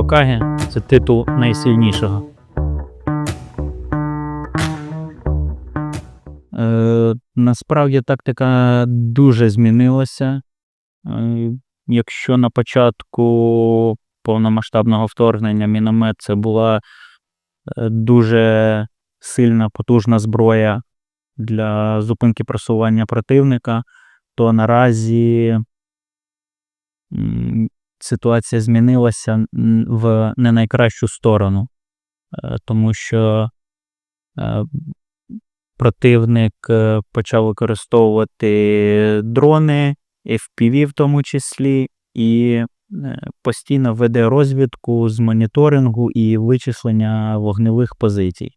Хокаге це титул найсильнішого. Е, насправді тактика дуже змінилася. Е, якщо на початку повномасштабного вторгнення міномет це була е, дуже сильна, потужна зброя для зупинки просування противника, то наразі ситуація змінилася в не найкращу сторону, Е, тому що е, противник е, почав використовувати дрони, FPV в тому числі, і постійно веде розвідку з моніторингу і вичислення вогневих позицій.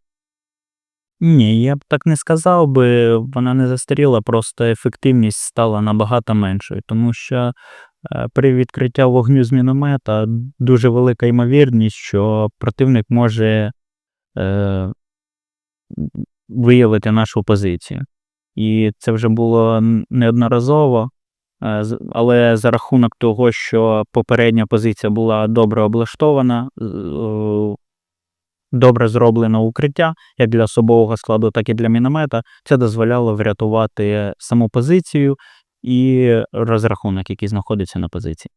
Ні, я б так не сказав би, вона не застаріла, просто ефективність стала набагато меншою, тому що при відкритті вогню з міномета дуже велика ймовірність, що противник може е, виявити нашу позицію. І це вже було неодноразово, е, але за рахунок того, що попередня позиція була добре облаштована, е, добре зроблено укриття як для особового складу, так і для міномета, це дозволяло врятувати саму позицію і розрахунок, який знаходиться на позиції.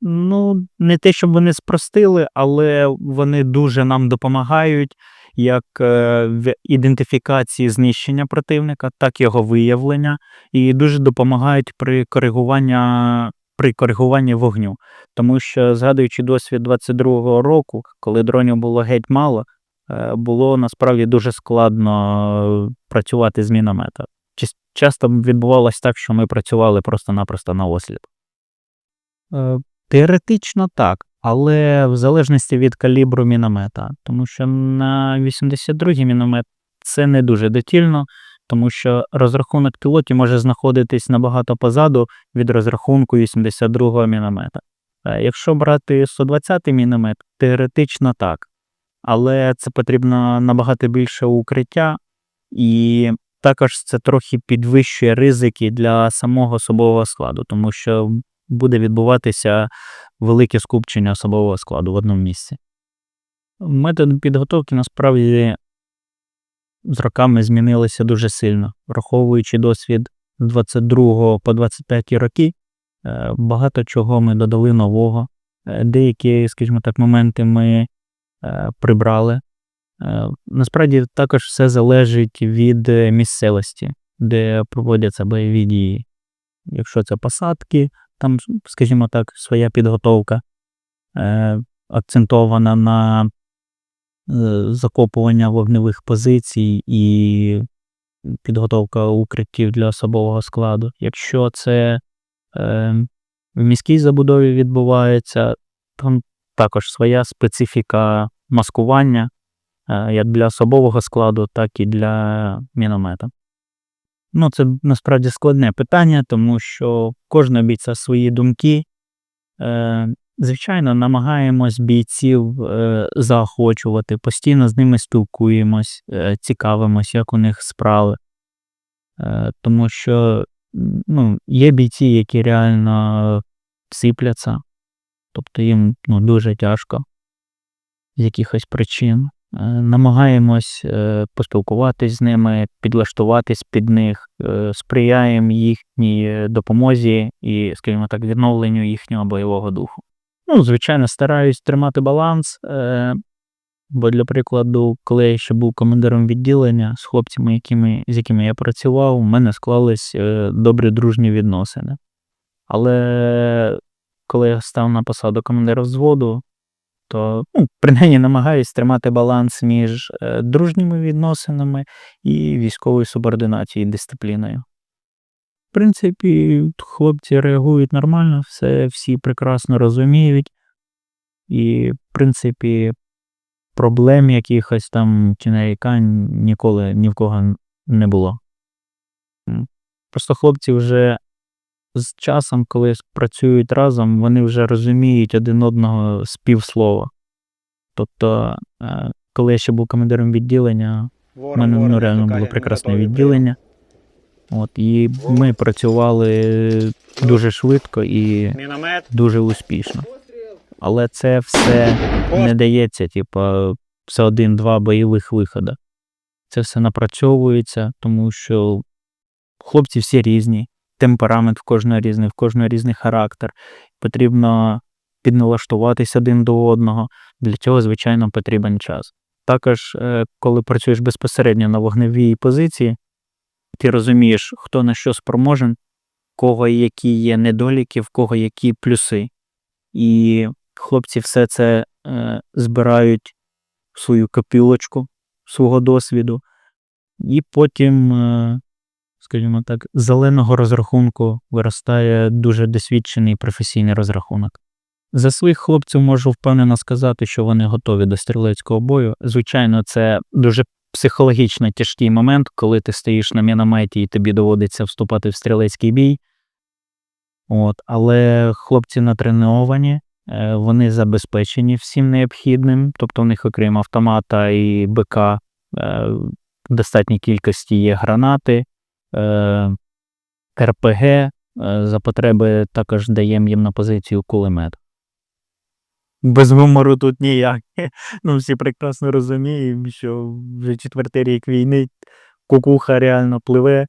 Ну, не те, щоб вони спростили, але вони дуже нам допомагають як е, в ідентифікації знищення противника, так і його виявлення, і дуже допомагають при коригуванні, при коригуванні вогню. Тому що, згадуючи досвід 22-го року, коли дронів було геть мало, е, було насправді дуже складно е, працювати з міномета. Часто відбувалось так, що ми працювали просто-напросто на осліп. Е, Теоретично так, але в залежності від калібру міномета. Тому що на 82-й міномет це не дуже доцільно, тому що розрахунок пілотів може знаходитись набагато позаду від розрахунку 82-го міномета. Е, Якщо брати 120-й міномет, теоретично так. Але це потрібно набагато більше укриття, і також це трохи підвищує ризики для самого особового складу, тому що буде відбуватися велике скупчення особового складу в одному місці. Методи підготовки насправді з роками змінилися дуже сильно, враховуючи досвід з 22 по 25 роки, е, багато чого ми додали нового. Е, Деякі, скажімо так, моменти ми е, прибрали. Е, Насправді також все залежить від е, місцевості, де проводяться бойові дії. Якщо це посадки, там, скажімо так, своя підготовка е, акцентована на закопування вогневих позицій і підготовка укриттів для особового складу. Якщо це в міській забудові відбувається, там також своя специфіка маскування як для особового складу, так і для міномета. Ну, це насправді складне питання, тому що кожен бійця свої думки. Е, звичайно, намагаємось бійців е, заохочувати, постійно з ними спілкуємось, е, цікавимось, як у них справи. Е, тому що ну, є бійці, які реально сипляться, тобто їм ну, дуже тяжко з якихось причин. Е, Намагаємось е, поспілкуватись з ними, підлаштуватись під них, е, сприяємо їхній допомозі і, скажімо так, відновленню їхнього бойового духу. Ну, звичайно, стараюсь тримати баланс, бо, для прикладу, коли я ще був командиром відділення з хлопцями, якими, з якими я працював, у мене склались добрі дружні відносини. Але коли я став на посаду командира взводу, то ну, принаймні намагаюсь тримати баланс між е, дружніми відносинами і військовою субординацією дисципліною. В принципі, хлопці реагують нормально, все всі прекрасно розуміють, і, в принципі, проблем якихось там чи нарікань ніколи ні в кого не було. Просто хлопці вже з часом, коли працюють разом, вони вже розуміють один одного з півслова. Тобто, е, коли я ще був командиром відділення, у мене ну, реально було прекрасне відділення. От, і ми працювали дуже швидко і дуже успішно. але це все не дається, типу, це один-два бойових виходи. Це все напрацьовується, тому що хлопці всі різні, темперамент в кожного різний, в кожного різний характер. Потрібно підналаштуватись один до одного. Для цього, звичайно, потрібен час. Також, е, коли працюєш безпосередньо на вогневій позиції, ти розумієш, хто на що спроможен, в кого які є недоліки, в кого які плюси. І хлопці все це е, збирають в свою копілочку свого досвіду, і потім, е, скажімо так, зеленого розрахунку виростає дуже досвідчений професійний розрахунок. За своїх хлопців можу впевнено сказати, що вони готові до стрілецького бою. Звичайно, це дуже психологічно тяжкий момент, коли ти стоїш на мінометі і тобі доводиться вступати в стрілецький бій. От, але хлопці натреновані, е, вони забезпечені всім необхідним, тобто в них, окрім автомата і БК, е, в достатній кількості є гранати, е, РПГ, е, за потреби також даємо їм на позицію кулемет. Без гумору тут ніяк. Ну, всі прекрасно розуміємо, що вже четвертий рік війни кукуха реально пливе.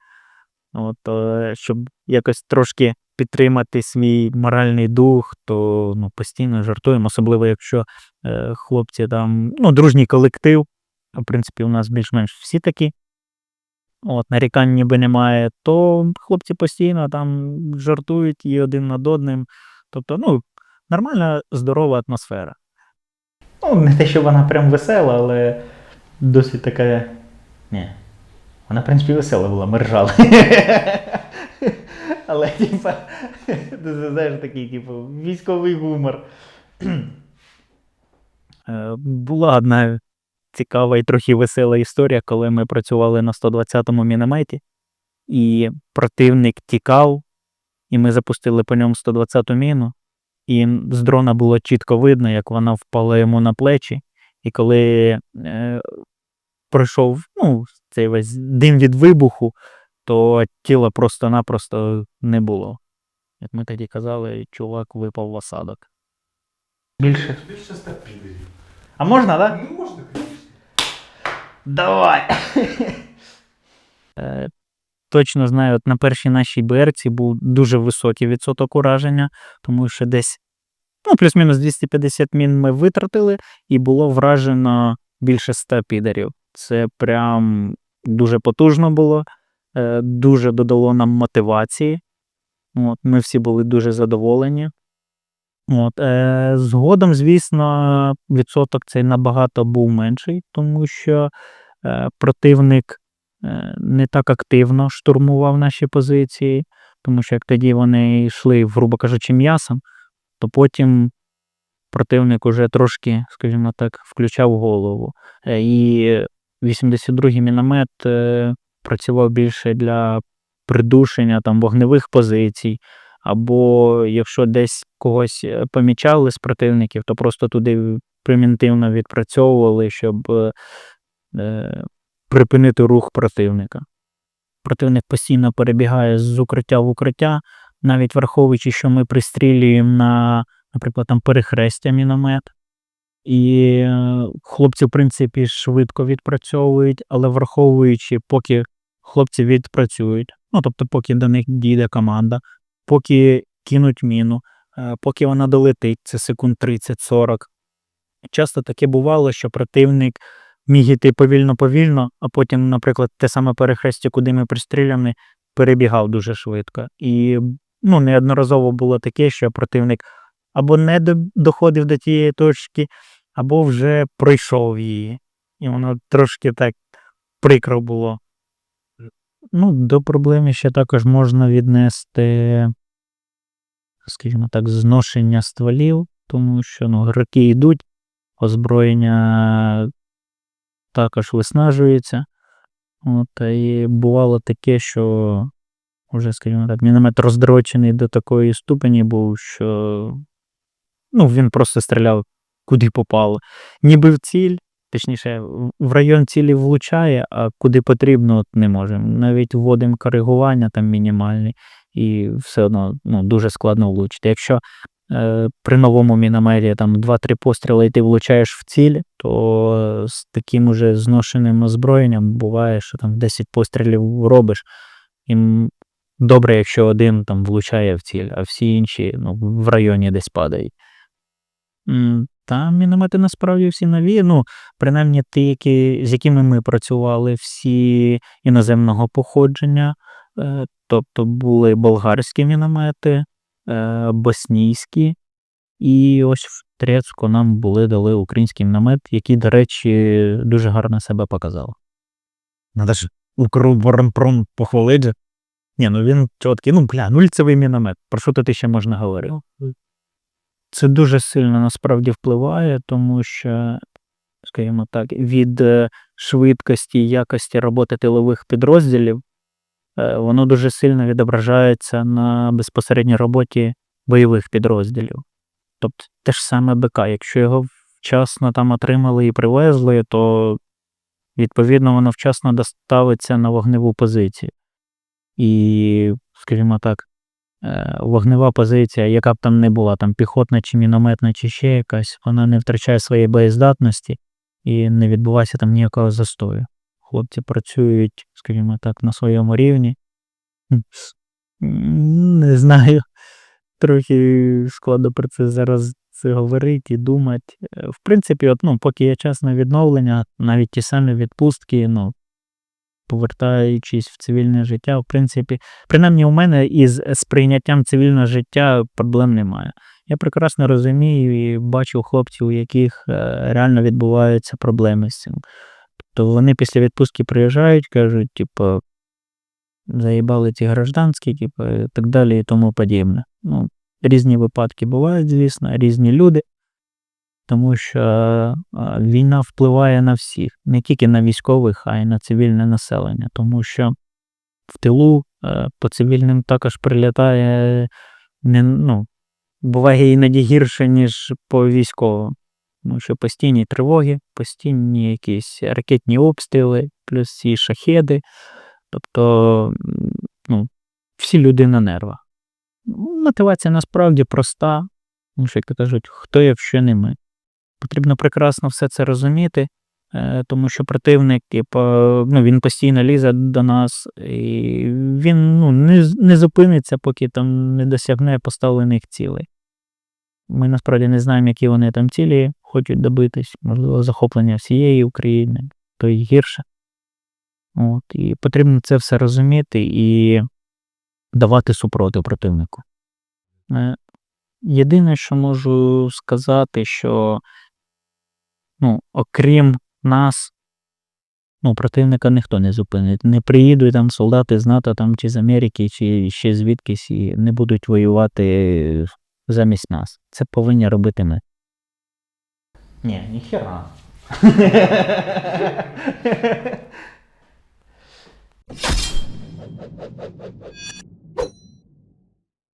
От, е, щоб якось трошки підтримати свій моральний дух, то ну, постійно жартуємо, особливо якщо е, хлопці там, ну, дружній колектив. В принципі, у нас більш-менш всі такі. От, нарікань ніби немає, то хлопці постійно там жартують і один над одним. Тобто, ну, нормальна, здорова атмосфера. Ну, не те, що вона прям весела, але досить така. Ні. Вона, в принципі, весела була, ми ржали. Але, типа, ти знаєш такий, типу, військовий гумор. Е, Була одна цікава і трохи весела історія, коли ми працювали на 120-му мінометі, і противник тікав, і ми запустили по ньому 120-ту міну, і з дрона було чітко видно, як вона впала йому на плечі. І коли е, пройшов ну, цей весь дим від вибуху, то тіла просто-напросто не було. Як ми тоді казали, чувак випав в осадок. Більше. Більше ста підерів. А можна, так? Ну можна, звісно. Давай. Е, Точно знаю, от на першій нашій БРці був дуже високий відсоток ураження, тому що десь ну, плюс-мінус 250 мін ми витратили, і було вражено більше 100 підерів. Це прям дуже потужно було, е, дуже додало нам мотивації. От, ми всі були дуже задоволені. От, е, згодом, звісно, відсоток цей набагато був менший, тому що е, противник е, не так активно штурмував наші позиції, тому що як тоді вони йшли, грубо кажучи, м'ясом, то потім противник уже трошки, скажімо так, включав голову. Е, І 82-й міномет е, працював більше для придушення там, вогневих позицій, або якщо десь когось е, помічали з противників, то просто туди примітивно відпрацьовували, щоб е, е, припинити рух противника. Противник постійно перебігає з укриття в укриття, навіть враховуючи, що ми пристрілюємо на, наприклад, там перехрестя міномет. І е, хлопці, в принципі, швидко відпрацьовують, але враховуючи, поки хлопці відпрацюють, ну тобто, поки до них дійде команда, поки кинуть міну, е, поки вона долетить, це секунд 30-40. Часто таке бувало, що противник міг іти повільно-повільно, а потім, наприклад, те саме перехрестя, куди ми пристріляні, перебігав дуже швидко. І ну, неодноразово було таке, що противник або не доходив до тієї точки, або вже пройшов її. І воно трошки так прикро було. Ну, до проблеми ще також можна віднести, скажімо так, зношення стволів, тому що ну, роки йдуть, озброєння також виснажується. От, і бувало таке, що вже, скажімо так, міномет роздрочений до такої ступені був, що ну, він просто стріляв куди попало. Ніби в ціль, точніше, в- район цілі влучає, а куди потрібно, от не можемо. Навіть вводимо коригування там мінімальні, і все одно ну, дуже складно влучити. Якщо е, при новому мінометі там 2-3 постріли і ти влучаєш в ціль, то з таким уже зношеним озброєнням буває, що там 10 пострілів робиш. І добре, якщо один там влучає в ціль, а всі інші ну, в районі десь падають. Та міномети насправді всі нові. Ну, принаймні ті, які, з якими ми працювали, всі іноземного походження. Е, Тобто були болгарські міномети, е, боснійські, і ось в Трецьку нам були дали український міномет, який, до речі, дуже гарно себе показав. Надо ж Укроборонпром похвалить. Ні, ну він чіткий, ну бля, нульцевий міномет. Про що тут ще можна говорити? Це дуже сильно насправді впливає, тому що, скажімо так, від е, швидкості і якості роботи тилових підрозділів е, воно дуже сильно відображається на безпосередній роботі бойових підрозділів. Тобто те ж саме БК, якщо його вчасно там отримали і привезли, то відповідно воно вчасно доставиться на вогневу позицію. І, скажімо так, вогнева позиція, яка б там не була, там піхотна чи мінометна, чи ще якась, вона не втрачає своєї боєздатності і не відбувається там ніякого застою. Хлопці працюють, скажімо так, на своєму рівні. Не знаю, трохи складно про це зараз це говорити і думати. Е, В принципі, от, ну, поки є час на відновлення, навіть ті самі відпустки, ну, повертаючись в цивільне життя, в принципі, принаймні у мене із сприйняттям цивільного життя проблем немає. Я прекрасно розумію і бачу хлопців, у яких е, реально відбуваються проблеми з цим. Тобто вони після відпустки приїжджають, кажуть, типу, заїбали ці гражданські, типу, і так далі і тому подібне. Ну, різні випадки бувають, звісно, різні люди, тому що е, війна впливає на всіх, не тільки на військових, а й на цивільне населення, тому що в тилу е, по цивільним також прилітає не, ну, буває іноді гірше, ніж по військовим. Тому що постійні тривоги, постійні якісь ракетні обстріли, плюс ці шахеди. Тобто, ну, всі люди на нервах. Мотивація насправді проста, тому що, як кажуть, хто якщо не ми. Потрібно прекрасно все це розуміти, е, тому що противник, типу, ну, він постійно лізе до нас, і він ну, не, не зупиниться, поки там не досягне поставлених цілей. Ми насправді не знаємо, які вони там цілі хочуть добитись, можливо, захоплення всієї України, то й гірше. От, і потрібно це все розуміти і давати супротив противнику. Е, Єдине, що можу сказати, що ну, окрім нас, ну, противника ніхто не зупинить. Не приїдуть там солдати з НАТО там, чи з Америки, чи ще звідкись і не будуть воювати замість нас. Це повинні робити ми. Ні, ніхера.